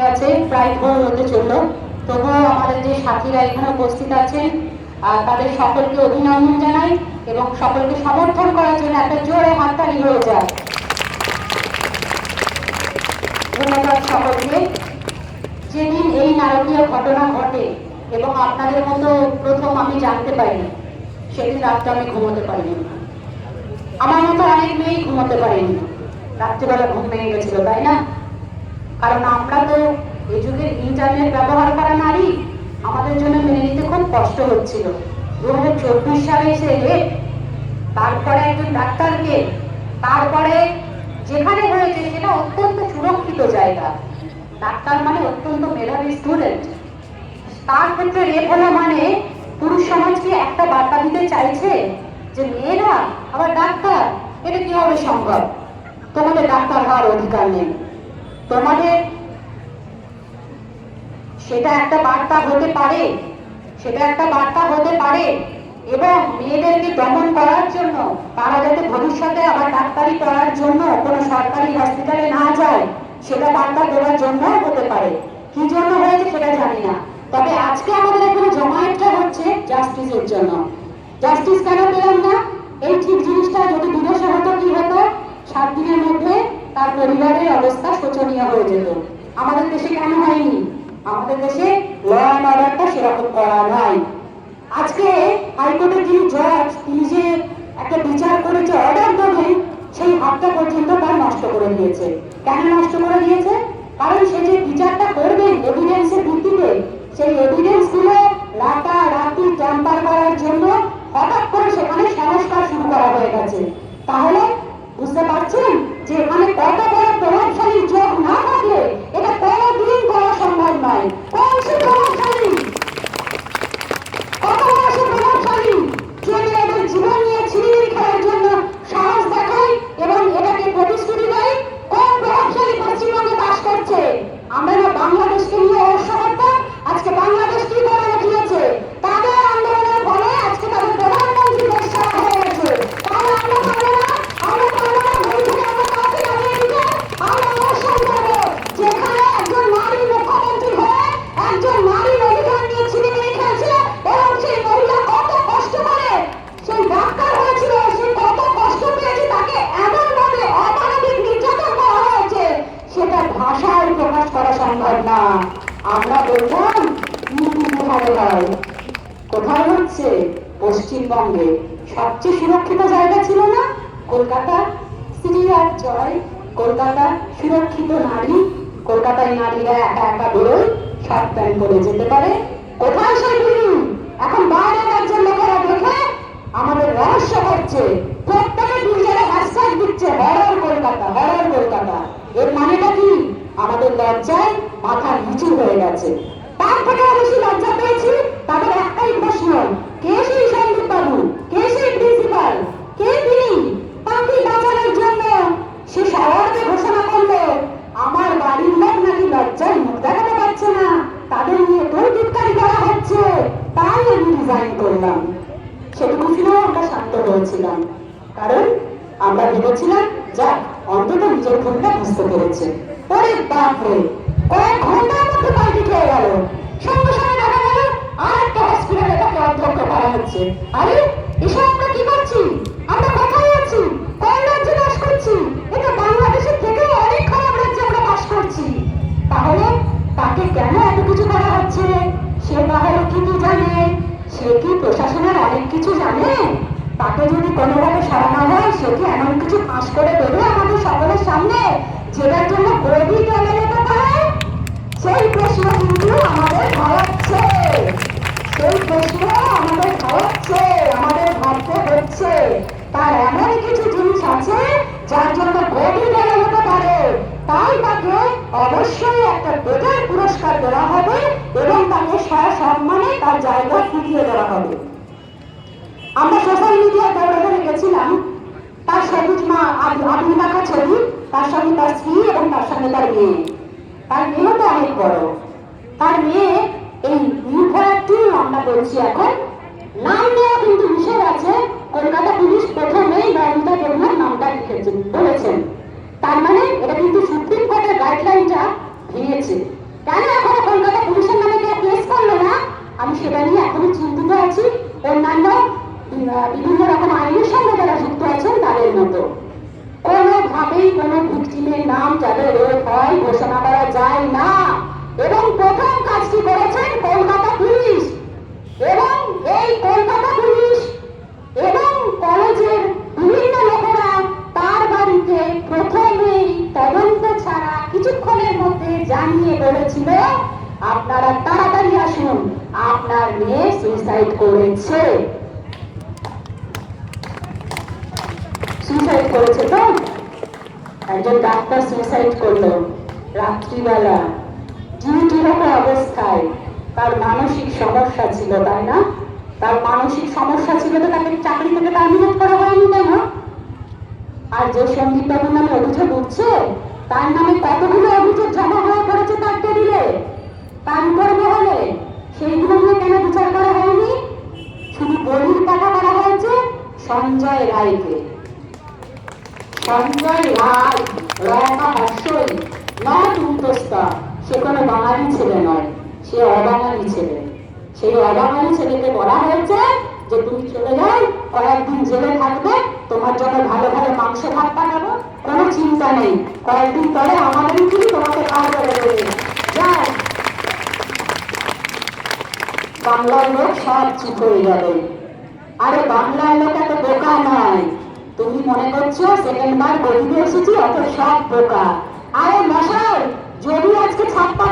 গেছে প্রায় ভোর হতে চলল। তবুও আমাদের যে সাথীরা এখানে উপস্থিত আছেন তাদের সকলকে অভিনন্দন জানাই এবং সকলকে সমর্থন করার জন্য একটা জোরে হাততালি হয়ে যায়। ধন্যবাদ সকলকে। যেদিন এই নারকীয় ঘটনা ঘটে এবং আপনাদের মতো প্রথম আমি জানতে পারি, সেদিন রাত্রে আমি ঘুমোতে পারিনি। আমার মতো অনেক মেয়েই ঘুমোতে পারেনি। রাত্রিবেলা ঘুম ভেঙে গেছিল, তাই না? কারণ আমরা তো এই যুগের ইন্টারনেট ব্যবহার করা নারী, আমাদের জন্য মেনে নিতে খুব কষ্ট হচ্ছিল। দু হাজার চব্বিশ সালে এসে তারপরে একজন ডাক্তারকে, তারপরে যেখানে হয়েছে সেটা অত্যন্ত সুরক্ষিত জায়গা। ডাক্তার মানে অত্যন্ত মেধাবী স্টুডেন্ট তার ক্ষেত্রে রেপ হলো মানে পুরুষ সমাজ কি একটা বার্তা দিতে চাইছে যে মেয়েরা, আবার ডাক্তার, এটা কীভাবে সম্ভব? তোমাদের ডাক্তার হওয়ার অধিকার নেই। তোমাদের সেটা একটা বার্তা হতে পারে, সেটা একটা বার্তা হতে পারে এবং মেয়েদেরকে দমন করার জন্য, তারা যাতে ভবিষ্যতে আবার ডাক্তারি করার জন্য কোনো সরকারি হসপিটালে না যায়, সেটা বার্তা দেওয়ার জন্য হতে পারে। কি জন্য হয়েছে সেটা জানি না। তবে আজকে আমাদের এখানে জমায়েতটা হচ্ছে জাস্টিসের জন্য। জাস্টিস কেন পেলাম না? এই ঠিক জিনিসটা যদি বিদেশে হতো, কি হতো? সাত দিনের মধ্যে তার পরিবারের অবস্থা শোচনীয় হয়ে যেত। আমাদের দেশে কেন হয়নি? আমাদের দেশে ল অর্ডারটা সেরকম করা নাই। আজকে হাইকোর্টের যিনি জজ তিনি যে একটা বিচার করে যে অর্ডার দেবেন, সেই হাতটা পর্যন্ত তার নষ্ট করে দিয়েছে। কেন নষ্ট করে দিয়েছে? কারণ সে যে বিচারটা করবেন এভিডেন্সের ভিত্তিতে, সেই এভিডেন্সগুলো রাতারাতি ট্যাম্পার করার জন্য হঠাৎ করে সেখানে সংস্কার শুরু করা হয়ে গেছে। তাহলে বুঝতে পারছেন? যে এখানে কত বড় প্রভাবশালী না থাকলে এটা করা সম্ভব নয়। কোন সে প্রভাবশালী? কত বড় সে প্রভাবশালী? জীবন নিয়ে ছিনিমিনি খেলার জন্য সাহস দেখায় এবং এটাকে প্রতিশ্রুতি দেয়। কোন প্রভাবশালী পশ্চিমবঙ্গে বাস করছে? আমরা বাংলাদেশকে নিয়ে করতাম আজকে বাংলাদেশ কি করে সম্ভব না। আমরা বললাম কোথায় হচ্ছে? পশ্চিমবঙ্গে সবচেয়ে সুরক্ষিত জায়গা ছিল না? Kolkata city of joy. Kolkata সুরক্ষিত নারী। কলকাতায় নারীরা একা একা পরে যেতে পারে। কোথায় এখন বাইরে রাজ্যের লোকেরা দেখে আমাদের রহস্য প্রত্যেকে দিচ্ছে হরর কলকাতা হরর কলকাতা। এর মানেটা কি? আমাদের লজ্জায় মাথা নিচু হয়ে গেছে। তার থেকে বেশি লজ্জা পেয়েছি, তাদের একটাই প্রশ্ন, কে সেই সন্দীপ বাবু? কে সেই প্রিন্সিপাল কে তিনি? তাকে বাঁচানোর জন্য? সে ঘোষণা করল, আমার বাড়ির লোক নাকি লজ্জায় মুখ দেখাতে পারছে না। তাদের নিয়ে তৈরিকারি করা হচ্ছে, তাই আমি রিজাইন করলাম। সেটুকু শুনেও আমরা শান্ত হয়েছিলাম। কারণ আমরা ভেবেছিলাম, যাক, অন্তত নিজের ভুলটা বুঝতে পেরেছে। ওরে বাপরে! কয়েক ঘণ্টার মধ্যে পাল্টি তাকে কোন এত কিছু করা হচ্ছে সে জানে? সে কি প্রশাসনের অনেক কিছু জানে? তাকে যদি হয়, সে কি এমন কিছু করে সকলের সামনে? যেটার জন্য পারে সেই প্রশ্ন কিন্তু আমাদের ভাবাচ্ছে সেই প্রশ্ন আমাদের ভাবাচ্ছে আমাদের ভাবতে হচ্ছে। তার এমন কিছু জিনিস আছে যার জন্য গভীর যেতে পারে। তাই তাকে অবশ্যই একটা বেটার পুরস্কার দেওয়া হবে এবং তাকে সসম্মানে তার জায়গা ফিরিয়ে দেওয়া হবে। আমরা সোশ্যাল মিডিয়ায় দৌড়াদৌড়ে গেছিলাম। তার সবুজ মা আবির মাখা ছবি, তার সঙ্গে তার স্ত্রী এবং তার সঙ্গে তার মেয়ে। তার মেয়েও তো অনেক বড়। তার মেয়ে এই নির্ভয়া টু আমরা বলছি এখন, নাম নেওয়া কিন্তু নিষেধ আছে। কলকাতা পুলিশ প্রথমেই নমিতা দেবনাথ নামটা লিখেছেন বলেছেন। তার মানে এটা কিন্তু সুপ্রিম কোর্টের গাইডলাইনটা ভেঙেছে। কেন এখনও কলকাতা পুলিশের নামে কেউ কেস করল না? আমি সেটা নিয়ে এখনও চিন্তিত আছি। অন্যান্য বিভিন্ন রকম আইনের সঙ্গে যারা যুক্ত আছেন তাদের মতো। কোনোভাবেই কোনো ভিকটিমের নাম যাদের রেপ হয়, ঘোষণা করা যায় না। এবং প্রথম কাজটি করেছেন কলকাতা পুলিশ। এবং এই কলকাতা পুলিশ এবং কলেজের বিভিন্ন লোকেরা তার বাড়িতে প্রথমেই তদন্ত ছাড়া কিছুক্ষণের মধ্যে জানিয়ে বলেছিল, আপনারা তাড়াতাড়ি আসুন, আপনার মেয়ে সুইসাইড করেছে। সুইসাইড করেছে তো? একজন ডাক্তার সুইসাইড করল রাত্রিবেলা। ডিউটিরত অবস্থায় তার মানসিক সমস্যা ছিল, তাই না? তার মানসিক সমস্যা ছিল তো তাকে চাকরি থেকে টার্মিনেট করা হয়নি কেন? আর যে সন্দীপ বাবুর নামে অভিযোগ উঠছে, তার নামে কতগুলো অভিযোগ জমা হয়ে পড়েছে তার টেবিলে? তার উপর মহলে সেইগুলো নিয়ে কেন বিচার করা হয়নি? শুধু বলির টাকা করা হয়েছে সঞ্জয় রায়কে। সঞ্জয় রায় রয়টা অশ্বই নয় উন্তস্তা সে কোনো বাঙালি ছেলে নয়, সে অবাঙালি ছেলে। সেই অবাঙালি ছেলেকে বলা হয়েছে যে তুমি চলে যাও কয়েকদিন জেলে থাকবে, তোমার জন্য ভালো ভালো মাংস ভাত পাঠাবো কোনো চিন্তা নেই, কয়েকদিন পরে আমাদের কি তোমাকে পার করে দেবে। যাও বাংলার লোক সব চুপ হয়ে যাবে। আরে বাংলার লোক এত বোকা নয়। তুমি মনে করছ সেকেন্ড বার বলিতে এসেছি অত সব বোকা? আরে মশাই, যদি আজকে ছাপ্পা